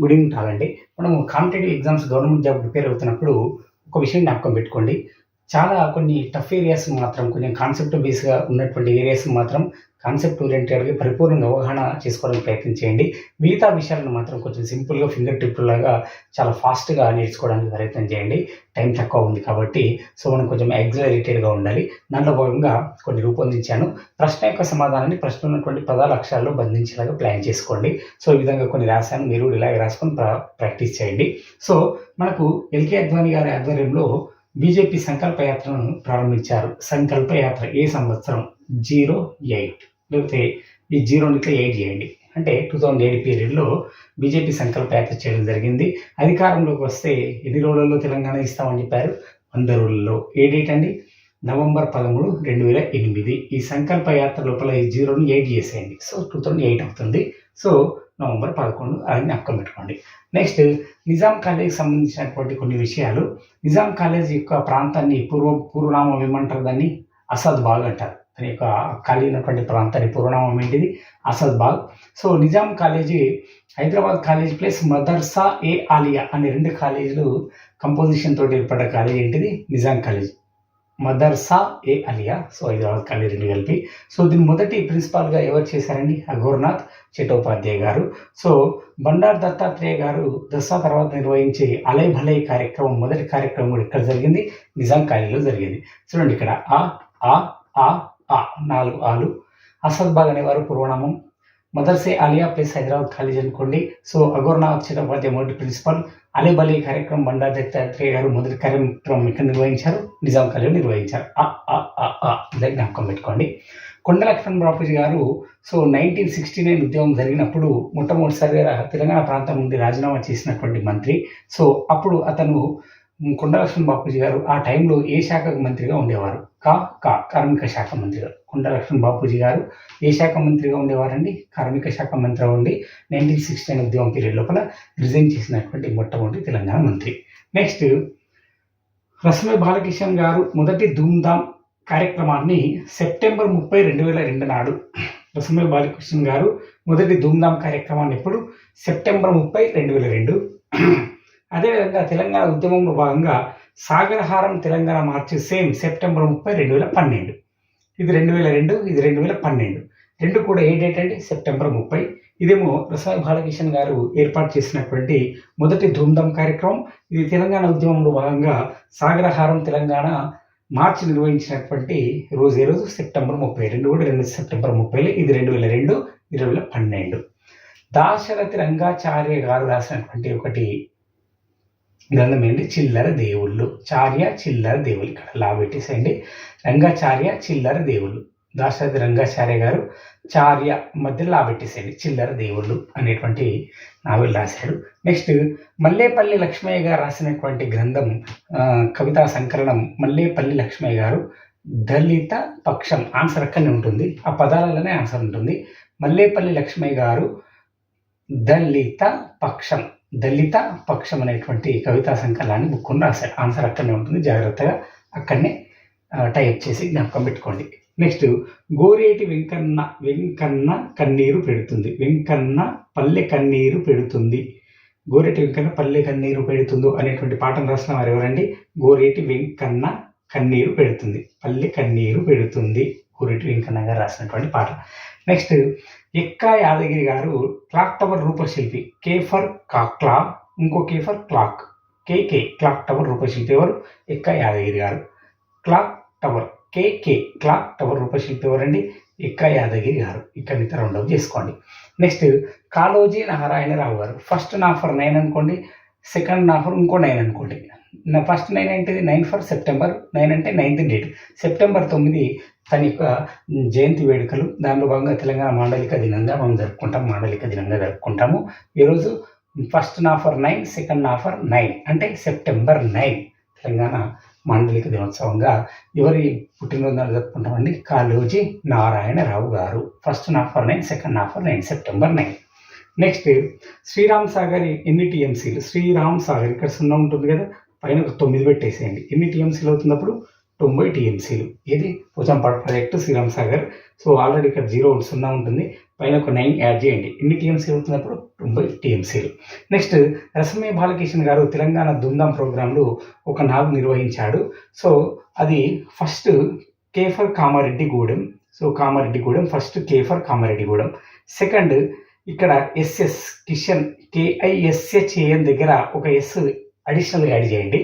Good evening అండి మనము competitive exams government job prepare అవుతున్నప్పుడు ఒక విషయం జ్ఞాపకం పెట్టుకోండి. చాలా కొన్ని టఫ్ ఏరియాస్ మాత్రం కొంచెం కాన్సెప్ట్ బేస్గా ఉన్నటువంటి ఏరియాస్ మాత్రం కాన్సెప్ట్ ఓరియంటెడ్గా పరిపూర్ణంగా అవగాహన చేసుకోవడానికి ప్రయత్నం చేయండి. మిగతా విషయాలను మాత్రం కొంచెం సింపుల్గా ఫింగర్ టిప్ లాగా చాలా ఫాస్ట్గా నేర్చుకోవడానికి ప్రయత్నం చేయండి. టైం తక్కువ ఉంది కాబట్టి సో మనం కొంచెం ఎగ్జలరేటెడ్గా ఉండాలి. దాంట్లో భాగంగా కొన్ని రూపొందించాను. ప్రశ్న యొక్క సమాధానాన్ని ప్రశ్న ఉన్నటువంటి పదాల అక్షరాల్లో బంధించేలాగా ప్లాన్ చేసుకోండి. సో ఈ విధంగా కొన్ని రాశాను. మీరు కూడా ఇలాగే రాసుకొని ప్రా ప్రాక్టీస్ చేయండి. సో మనకు ఎల్కే అద్వాని గారి ఆధ్వర్యంలో బీజేపీ సంకల్ప యాత్రను ప్రారంభించారు. సంకల్ప యాత్ర ఏ సంవత్సరం? Zero eight. లేకపోతే ఈ జీరో ఇట్లా ఎయిట్ చేయండి. అంటే టూ థౌజండ్ ఎయిట్ పీరియడ్లో బీజేపీ సంకల్ప యాత్ర చేయడం జరిగింది. అధికారంలోకి వస్తే ఎన్ని రోజులలో తెలంగాణ ఇస్తామని చెప్పారు? వంద రోజుల్లో. ఏ డేట్ అండి? నవంబర్ పదమూడు రెండు వేల ఎనిమిది. ఈ సంకల్ప యాత్ర లోపల ఈ జీరోని ఎయిట్ చేసేయండి. సో టూ థౌజండ్ ఎయిట్ అవుతుంది. సో నవంబర్ పదకొండు అది జ్ఞాపకం పెట్టుకోండి. నెక్స్ట్ నిజాం కాలేజీకి సంబంధించినటువంటి కొన్ని విషయాలు. నిజాం కాలేజ్ యొక్క ప్రాంతాన్ని పూర్వం పూర్వనామం ఏమంటారు దాన్ని? అసద్ బాగ్ అంటారు. దాని యొక్క ఖాళీ ఉన్నటువంటి ప్రాంతాన్ని పూర్వనామం ఏంటిది? Asadbagh so Nizam college Hyderabad college plus Madrasa e Aliya అనే రెండు కాలేజీలు కంపోజిషన్ తోటి ఏర్పడ్డ కాలేజ్ ఏంటిది? Nizam college. Madrasa e Aliya so Hyderabad college రెండు కలిపి. సో దీని మొదటి ప్రిన్సిపాల్గా ఎవరు చేశారండి? అఘోర్నాథ్ చటోపాధ్యాయ గారు. సో బండారు దత్తాత్రేయ గారు దసరా తర్వాత నిర్వహించే అలై భలై కార్యక్రమం మొదటి కార్యక్రమం కూడా ఇక్కడ జరిగింది. నిజాం కాలేజీలో జరిగింది. చూడండి ఇక్కడ. ఆ ఆ ఆ ఆ నాలుగు ఆలు. అసద్బాగ్ అనేవారు పూర్వనామం మదర్సే అలియా ప్లేస్ హైదరాబాద్ కాలేజ్ అనుకోండి సో అగోర్నా చటోపాధ్యాయ మొదటి ప్రిన్సిపల్. అలే కార్యక్రమం బండా దత్తాత్రేయ గారు మొదటి కార్యక్రమం ఇక్కడ నిర్వహించారు. నిజాం కాలేజ్ నిర్వహించారు. ఆ ఆ ఆ జ్ఞాపకం పెట్టుకోండి. కొండ లక్ష్మణ్ బాపూజీ గారు సో నైన్టీన్ సిక్స్టీ నైన్ ఉద్యమం జరిగినప్పుడు మొట్టమొదటిసారిగా తెలంగాణ ప్రాంతం నుండి రాజీనామా చేసినటువంటి మంత్రి. సో అప్పుడు అతను కొండలక్ష్మణ్ బాపూజీ గారు ఆ టైంలో ఏ శాఖకు మంత్రిగా ఉండేవారు? కా కా కార్మిక శాఖ మంత్రిగా. కొండలక్ష్మణ్ బాపూజీ గారు ఏ శాఖ మంత్రిగా ఉండేవారండి? కార్మిక శాఖ మంత్రిగా ఉండి నైన్టీన్ సిక్స్టీ నైన్ ఉద్యమం పీరియడ్ లోపల రిజైన్ చేసినటువంటి మొట్టమొదటి తెలంగాణ మంత్రి. నెక్స్ట్ రసమే బాలకిషన్ గారు మొదటి ధూమ్ధామ్ కార్యక్రమాన్ని సెప్టెంబర్ ముప్పై రెండు వేల రెండు నాడు రసమే బాలకృష్ణ గారు మొదటి ధూమ్ధామ్ కార్యక్రమాన్ని ఎప్పుడు? సెప్టెంబర్ ముప్పై రెండు వేల రెండు. అదేవిధంగా తెలంగాణ ఉద్యమంలో భాగంగా Sagaraharam Telangana march same September ముప్పై రెండు వేల పన్నెండు. ఇది రెండు వేల రెండు ఇది రెండు వేల పన్నెండు. రెండు కూడా ఏ డేట్ అండి? సెప్టెంబర్ ముప్పై. ఇదేమో రసాయ బాలకిషన్ గారు ఏర్పాటు చేసినటువంటి మొదటి ధూమ్ధామ్ కార్యక్రమం. ఇది తెలంగాణ ఉద్యమంలో భాగంగా సాగరహారం తెలంగాణ మార్చి నిర్వహించినటువంటి రోజు ఏ రోజు సెప్టెంబర్ ముప్పై రెండు కూడా రెండు సెప్టెంబర్ ముప్పైలో ఇది రెండు వేల రెండు ఇరవై వేల పన్నెండు. దాశరథి రంగాచార్య గారు రాసినటువంటి ఒకటి గ్రంథం ఏంటి చిల్లర దేవుళ్ళు. చార్య చిల్లర దేవుళ్ళు. ఇక్కడ లా పెట్టేసేయండి. రంగాచార్య చిల్లర దేవుళ్ళు. దాశరథి రంగాచార్య గారు చార్య మధ్య లా పెట్టేసేయండి. చిల్లర దేవుళ్ళు అనేటువంటి నావెల్ రాశాడు నెక్స్ట్ మల్లేపల్లి లక్ష్మయ్య గారు రాసినటువంటి గ్రంథం కవితా సంకలనం మల్లేపల్లి లక్ష్మయ్య గారు దళిత పక్షం ఆన్సర్ అక్కడనే ఉంటుంది. ఆ పదాలలోనే ఆన్సర్ ఉంటుంది. మల్లేపల్లి లక్ష్మయ్య గారు దళిత పక్షం దళిత పక్షం అనేటువంటి కవితా సంకలాన్ని బుక్కుని రాశాడు ఆన్సర్ అక్కడనే ఉంటుంది. జాగ్రత్తగా అక్కడనే టైప్ చేసి జ్ఞాపకం పెట్టుకోండి. నెక్స్ట్ గోరేటి వెంకన్న వెంకన్న కన్నీరు పెడుతుంది. వెంకన్న పల్లె కన్నీరు పెడుతుంది. గోరేటి వెంకన్న పల్లె కన్నీరు పెడుతుందో అనేటువంటి పాఠం రాసిన వారు ఎవరండి? గోరేటి వెంకన్న కన్నీరు పెడుతుంది. పల్లె కన్నీరు పెడుతుంది. కురిటి వెంకన్న గారు రాసినటువంటి పాట. నెక్స్ట్ ఎక్కా యాదగిరి గారు క్లాక్ టవర్ రూపశిల్పి. కే ఫర్ కాక్లా ఇంకో K for clock. KK clock tower రూపశిల్పి ఎవరు? ఎక్కా యాదగిరి గారు. Clock tower KK clock tower రూపశిల్పి ఎవరండి? ఎక్కా యాదగిరి గారు. ఇక్కడ ఇతర రెండవ చేసుకోండి. నెక్స్ట్ కాళోజీ నారాయణరావు గారు. ఫస్ట్ నాఫర్ నైన్ అనుకోండి. సెకండ్ నాఫర్ ఇంకో నైన్ అనుకోండి. ఫస్ట్ నైన్ అంటే నైన్ ఫర్ సెప్టెంబర్ నైన్ అంటే నైన్త్ డేట్ సెప్టెంబర్ తొమ్మిది తన యొక్క జయంతి వేడుకలు. దానిలో భాగంగా తెలంగాణ మాండలిక దినంగా మనం జరుపుకుంటాం మాండలిక దినంగా జరుపుకుంటాము. ఈరోజు first N for nine second N for nine అంటే సెప్టెంబర్ నైన్ తెలంగాణ మాండలిక దినోత్సవంగా ఎవరి పుట్టినరోజు జరుపుకుంటామండి? కాళోజీ నారాయణరావు గారు. First N for nine second N for nine September nine next Sriram Sagar ఎన్ని టీఎంసీలు? శ్రీరామ్ సాగర్ ఇక్కడ సున్నా ఉంటుంది కదా. పైన ఒక తొమ్మిది పెట్టేసేయండి. ఎన్ని టీఎంసీలు అవుతున్నప్పుడు తొంభై టీఎంసీలు ఇది Pochampadu project Sriram Sagar. So already ఇక్కడ జీరో సున్నా ఉంటుంది. పైన ఒక నైన్ యాడ్ చేయండి. ఎన్ని టీఎంసీలు అవుతున్నప్పుడు తొంభై టీఎంసీలు నెక్స్ట్ రసమే బాలకిషన్ గారు తెలంగాణ దుందాం ప్రోగ్రాంలు ఒక నాలుగు నిర్వహించాడు. సో అది first K for Kamareddy Kamareddygudem so Kamareddygudem first K for Kamareddygudem second ఇక్కడ ఎస్ఎస్ కిషన్ కేఐఎస్హెచ్ఏఎన్ దగ్గర ఒక ఎస్ అడిషనల్గా యాడ్ చేయండి.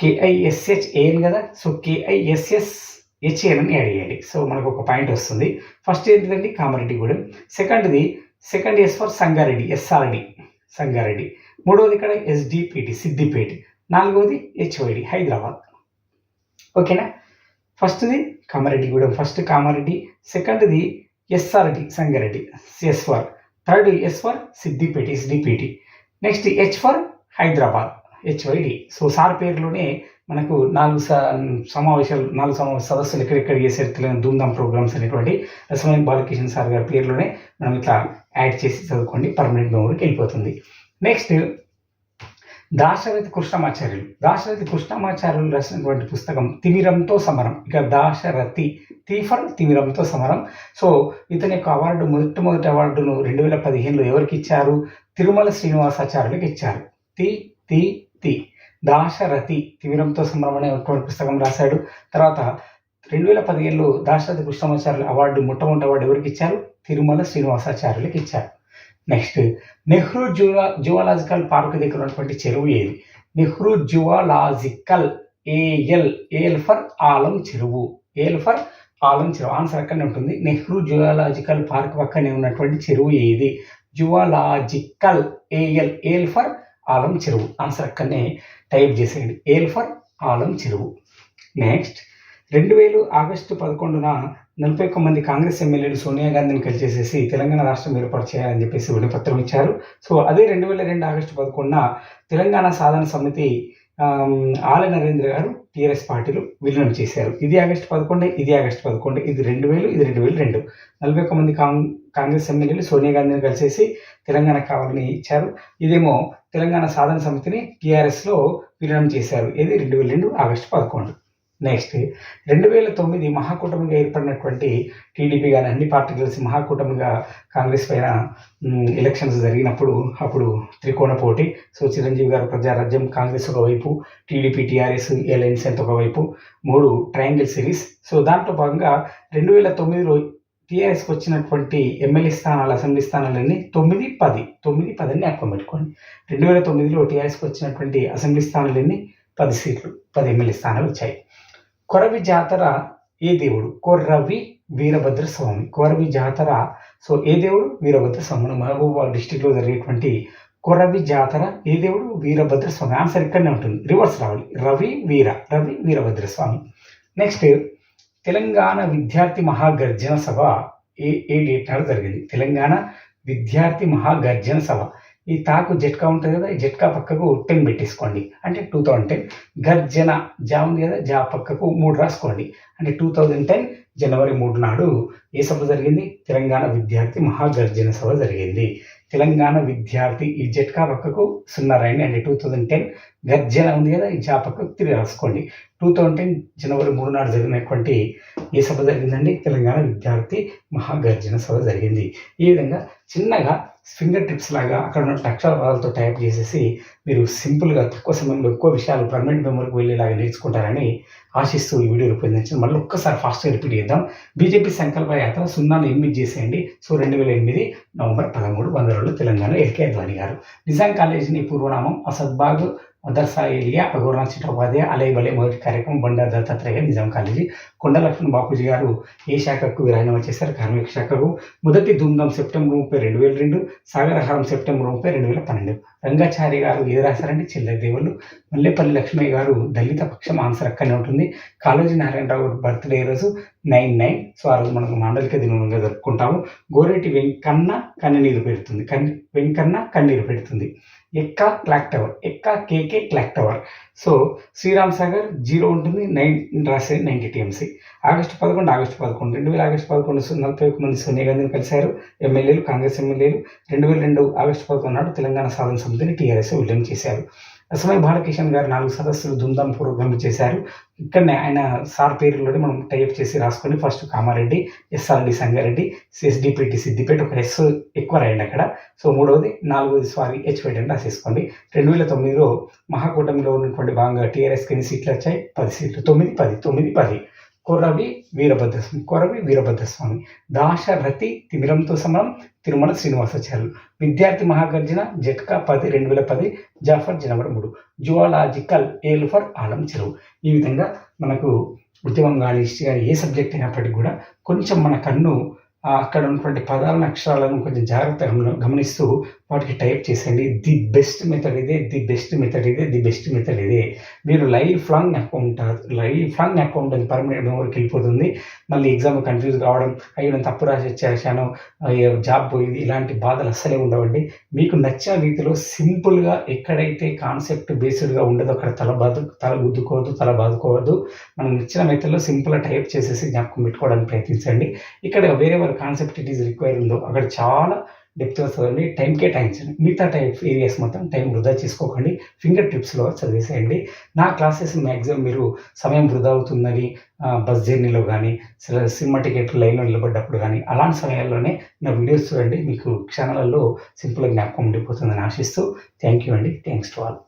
కేఐఎస్హెచ్ఏఎన్ కదా? సో కేఐఎస్ఎస్ హెచ్ఏఎన్ అని యాడ్ చేయండి. సో మనకు ఒక పాయింట్ వస్తుంది. ఫస్ట్ ఏంటిదండి? కామారెడ్డిగూడెం సెకండ్ది second S for Sangareddy SRD Sangareddy మూడవది ఇక్కడ ఎస్డిపిటి సిద్దిపేట నాలుగవది హెచ్ఓడి హైదరాబాద్ ఓకేనా ఫస్ట్ది కామారెడ్డిగూడెం ఫస్ట్ కామారెడ్డి సెకండ్ది SRD Sangareddy S for third S for Siddipet SDPT next H for Hyderabad HYD. So sir పేరులోనే మనకు నాలుగు సమావేశాలు నాలుగు సమావేశ సదస్సులు ఎక్కడెక్కడ చేశారు తెలంగాణ ధూమ్ధామ్ ప్రోగ్రామ్స్ అనేటువంటి రసమైన బాలకిషన్ సార్ గారి పేరులోనే మనం ఇట్లా యాడ్ చేసి చదువుకోండి పర్మనెంట్ మెమోరీకి వెళ్ళిపోతుంది. నెక్స్ట్ దాశరథి కృష్ణమాచార్యులు. దాశరథి కృష్ణమాచార్యులు రాసినటువంటి పుస్తకం తిమిరంతో సమరం. ఇక దాశరథి తీఫర్ తిమిరంతో సమరం. సో ఇతని యొక్క అవార్డు మొట్టమొదటి అవార్డును రెండు వేల పదిహేనులో ఎవరికి ఇచ్చారు? తిరుమల శ్రీనివాసాచార్యులకు ఇచ్చారు. తి తి తి. దాశరథి తిమిరంతో సంబరమనే పుస్తకం రాశాడు. తర్వాత రెండు వేల పదిహేనులో దాశరథి కృష్ణమాచార్యుల అవార్డు మొట్టమొదటి అవార్డు ఎవరికి ఇచ్చారు? తిరుమల శ్రీనివాసాచార్యులకి ఇచ్చారు. నెక్స్ట్ నెహ్రూ జువా జువాలాజికల్ పార్క్ దగ్గర ఉన్నటువంటి చెరువు ఏది? Nehru zoological AL AL for Alam చెరువు. ఏఎల్ ఫర్ ఆలం చెరువు. ఆన్సర్ అక్కడనే ఉంటుంది. నెహ్రూ జువాలాజికల్ పార్క్ పక్కనే ఉన్నటువంటి చెరువు ఏది? Zoological AL AL for Alam చెరువు. ఆన్సర్ అక్కడనే టైప్ చేసేయండి. ఏల్ ఫర్ ఆలం చెరువు. నెక్స్ట్ రెండు వేలు ఆగస్టు పదకొండున నలభై ఒక్క మంది కాంగ్రెస్ ఎమ్మెల్యేలు సోనియా గాంధీని కలిసేసేసి తెలంగాణ రాష్ట్రం ఏర్పాటు చేయాలని చెప్పేసి వినపత్రం ఇచ్చారు. సో అదే రెండు వేల రెండు ఆగస్టు పదకొండున తెలంగాణ సాధన సమితి ఆల నరేంద్ర గారు టీఆర్ఎస్ పార్టీలు విలీనం చేశారు. ఇది ఆగస్టు పదకొండు ఇది ఆగస్టు పదకొండు ఇది రెండు వేలు ఇది రెండు వేలు రెండు. నలభై ఒక్క మంది కాంగ్రెస్ ఎమ్మెల్యేలు సోనియా గాంధీని కలిసేసి తెలంగాణ కావాలని ఇచ్చారు. ఇదేమో తెలంగాణ సాధన సమితిని టీఆర్ఎస్లో విలీనం చేశారు. ఇది రెండు వేల రెండు ఆగస్టు పదకొండు. నెక్స్ట్ రెండు వేల తొమ్మిది మహాకూటమిగా ఏర్పడినటువంటి టీడీపీ కానీ అన్ని పార్టీలు కలిసి మహాకూటమిగా కాంగ్రెస్ పైన ఎలక్షన్స్ జరిగినప్పుడు అప్పుడు త్రికోణ పోటీ. సో చిరంజీవి గారు ప్రజారాజ్యం కాంగ్రెస్ ఒకవైపు టీడీపీ టీఆర్ఎస్ ఎలయన్స్ అంత ఒకవైపు మూడు ట్రయాంగిల్ సిరీస్ సో దాంట్లో భాగంగా రెండు వేల తొమ్మిదిలో టీఆర్ఎస్కి వచ్చినటువంటి ఎమ్మెల్యే స్థానాలు అసెంబ్లీ స్థానాలన్నీ తొమ్మిది పది తొమ్మిది పదని జ్ఞాపకం పెట్టుకోండి. రెండు వేల తొమ్మిదిలో టీఆర్ఎస్కి వచ్చినటువంటి అసెంబ్లీ స్థానాలన్నీ పది సీట్లు పది ఎమ్మెల్యే స్థానాలు వచ్చాయి. కొరవి జాతర ఏ దేవుడు? కొర్రవి వీరభద్ర స్వామి కొరవి జాతర సో ఏ దేవుడు? వీరభద్ర స్వామి మహబూబాబాద్ డిస్టిక్లో జరిగేటువంటి కొరవి జాతర ఏ దేవుడు? వీరభద్ర స్వామి ఆన్సర్ ఇక్కడనే ఉంటుంది. రివర్స్ రావాలి. రవి వీర రవి వీరభద్ర స్వామి నెక్స్ట్ తెలంగాణ విద్యార్థి మహాగర్జన సభ ఏ ఏ డేట్ నాడు జరిగింది? తెలంగాణ విద్యార్థి మహాగర్జన సభ. ఈ తాకు జట్కా ఉంటుంది కదా ఈ జట్కా పక్కకు టెన్ పెట్టేసుకోండి. అంటే టూ థౌజండ్ టెన్. గర్జన జా ఉంది కదా జా పక్కకు మూడు రాసుకోండి. అంటే టూ థౌజండ్ టెన్ జనవరి మూడు నాడు ఏ సభ జరిగింది? తెలంగాణ విద్యార్థి మహాగర్జన సభ జరిగింది. తెలంగాణ విద్యార్థి ఈ జట్కా పక్కకు సున్నా రాయండి అండి టూ థౌజండ్ టెన్ గర్జన ఉంది కదా ఈ జా పక్కకు తిరిగి రాసుకోండి. టూ థౌజండ్ టెన్ జనవరి మూడు నాడు జరిగినటువంటి ఈ సభ జరిగిందండి. తెలంగాణ విద్యార్థి మహాగర్జన సభ జరిగింది. ఈ విధంగా చిన్నగా ఫింగర్ టిప్స్ లాగా అక్కడ ఉన్న అక్షర పదాలతో టైప్ చేసేసి మీరు సింపుల్గా తక్కువ సమయంలో ఎక్కువ విషయాలు పర్మనెంట్ మెమరీకి వెళ్ళేలాగా నేర్చుకుంటారని ఆశిస్తూ ఈ వీడియో రూపొందించి మళ్ళీ ఒక్కసారి ఫాస్ట్గా రిపీట్ చేద్దాం. బీజేపీ సంకల్ప యాత్ర సున్నాను ఎనిమిది చేసేయండి. సో రెండు వేల ఎనిమిది నవంబర్ పదమూడు వంద రోజులు తెలంగాణ ఎల్కే అద్వాని గారు. నిజాం కాలేజీని పూర్వనామం అసద్బాగ్ మదర్సా ఏలియా అఘోరాన్ చిటోపాధ్యాయ అలై మొదటి కార్యక్రమం బండా దత్తాత్రేయ నిజాం కాలేజీ కొండ లక్ష్మణ్ బాపూజీ గారు ఏ శాఖకు విరాయనం చేశారు కార్మిక శాఖకు మొదటి ధూమ్ధాం సెప్టెంబర్ ముప్పై రెండు వేల రెండు సాగరహారం సెప్టెంబర్ ముప్పై రెండు వేల పన్నెండు రంగాచారి గారు ఏది రాశారంటే చిల్లర దేవుళ్ళు మల్లెపల్లి లక్ష్మయ్య గారు దళిత పక్షం ఆన్సర్ అక్కడనే ఉంటుంది కాళోజీ నారాయణరావు బర్త్డే రోజు నైన్ నైన్ సో ఆ రోజు మనకు మాండలిక దినంగా జరుపుకుంటాము గోరెటి వెంకన్న కన్నీరు పెడుతుంది కన్ వెంకన్న కన్నీరు పెడుతుంది Ekka clock tower Ekka KK clock tower. So Sriram Sagar zero ఉంటుంది నైన్ రాసే నైన్టీ టీఎంసీ. ఆగస్టు పదకొండు ఆగస్టు పదకొండు. రెండు వేల ఆగస్టు పదకొండు నలభై ఒక మంది సోనియా గాంధీని కలిశారు. ఎమ్మెల్యేలు కాంగ్రెస్ ఎమ్మెల్యేలు. రెండు వేల రెండు ఆగస్టు పదకొండు నాడు తెలంగాణ సాధన సమితిని టీఆర్ఎస్ విలీనం చేశారు. ఎస్వై బాలకిషన్ గారు నాలుగు సదస్సులు దుందాం పూర్వకంగా చేశారు ఇక్కడనే ఆయన సార్ పేరులోనే మనం టైప్ చేసి రాసుకొని first Kamareddy SRD Sangareddy CSDPT Siddipet ఒక ఎస్ ఎక్కువ రాయండి అక్కడ. సో మూడవది నాలుగవది సారీ హెచ్పేట అని రాసేసుకోండి. రెండు వేల తొమ్మిదిలో మహాకూటమిలో ఉన్నటువంటి భాగంగా టీఆర్ఎస్కి ఎన్ని సీట్లు వచ్చాయి? పది సీట్లు. తొమ్మిది పది తొమ్మిది పది. కొరవి వీరభద్రస్వామి కొరవి వీరభద్రస్వామి దాశరథి తిమిరంతో సమరం తిరుమల శ్రీనివాసాచార్యులు విద్యార్థి మహాగర్జన జట్కా పది రెండు వేల పది జాఫర్ జనవరి మూడు జువాలాజికల్ ఏల్ ఫర్ ఆలం చెరువు. ఈ విధంగా మనకు ఉద్యమం కానీ హిస్టరీ కానీ ఏ సబ్జెక్ట్ అయినప్పటికీ కూడా కొంచెం మన కన్ను అక్కడ ఉన్నటువంటి పదాలను అక్షరాలను కొంచెం జాగ్రత్తగా గమనిస్తూ వాటికి టైప్ చేసేయండి. ది బెస్ట్ మెథడ్ ఇదే ది బెస్ట్ మెథడ్ ఇదే ది బెస్ట్ మెథడ్ ఇదే. మీరు life long account life long account అది పర్మనెంట్ మెమరీకి వెళ్ళిపోతుంది. మళ్ళీ ఎగ్జామ్ కన్ఫ్యూజ్ కావడం అయ్యో నేను తప్పు రాసి వచ్చేసాను అయ్యో జాబ్ పోయింది ఇలాంటి బాధలు అస్సలే ఉండవండి. మీకు నచ్చిన రీతిలో సింపుల్గా ఎక్కడైతే కాన్సెప్ట్ బేస్డ్గా ఉండదో అక్కడ తల బాదు తల గుద్దుకోవద్దు తల బాదుకోవద్దు. మనం నచ్చిన మెథడ్లో సింపుల్గా టైప్ చేసేసి జ్ఞాపకం పెట్టుకోవడానికి ప్రయత్నించండి. ఇక్కడ వేరే వారి కాన్సెప్ట్ ఇట్ ఈస్ రిక్వైర్ ఉందో అక్కడ చాలా డెప్త్ చదవండి టైం కేటాయించండి. మిగతా టైప్ ఏరియాస్ మొత్తం టైం వృధా చేసుకోకండి. ఫింగర్ టిప్స్లో చదివేసేయండి. నా క్లాసెస్ మ్యాక్సిమం మీరు సమయం వృధా అవుతుందని బస్ జర్నీలో కానీ సినిమా టికెట్ లైన్లో నిలబడ్డప్పుడు కానీ అలాంటి సమయాల్లోనే నా వీడియోస్ చూడండి. మీకు క్షణాలలో సింపుల్గా జ్ఞాపకం ఉండిపోతుందని ఆశిస్తూ థ్యాంక్ యూ అండి. Thanks to all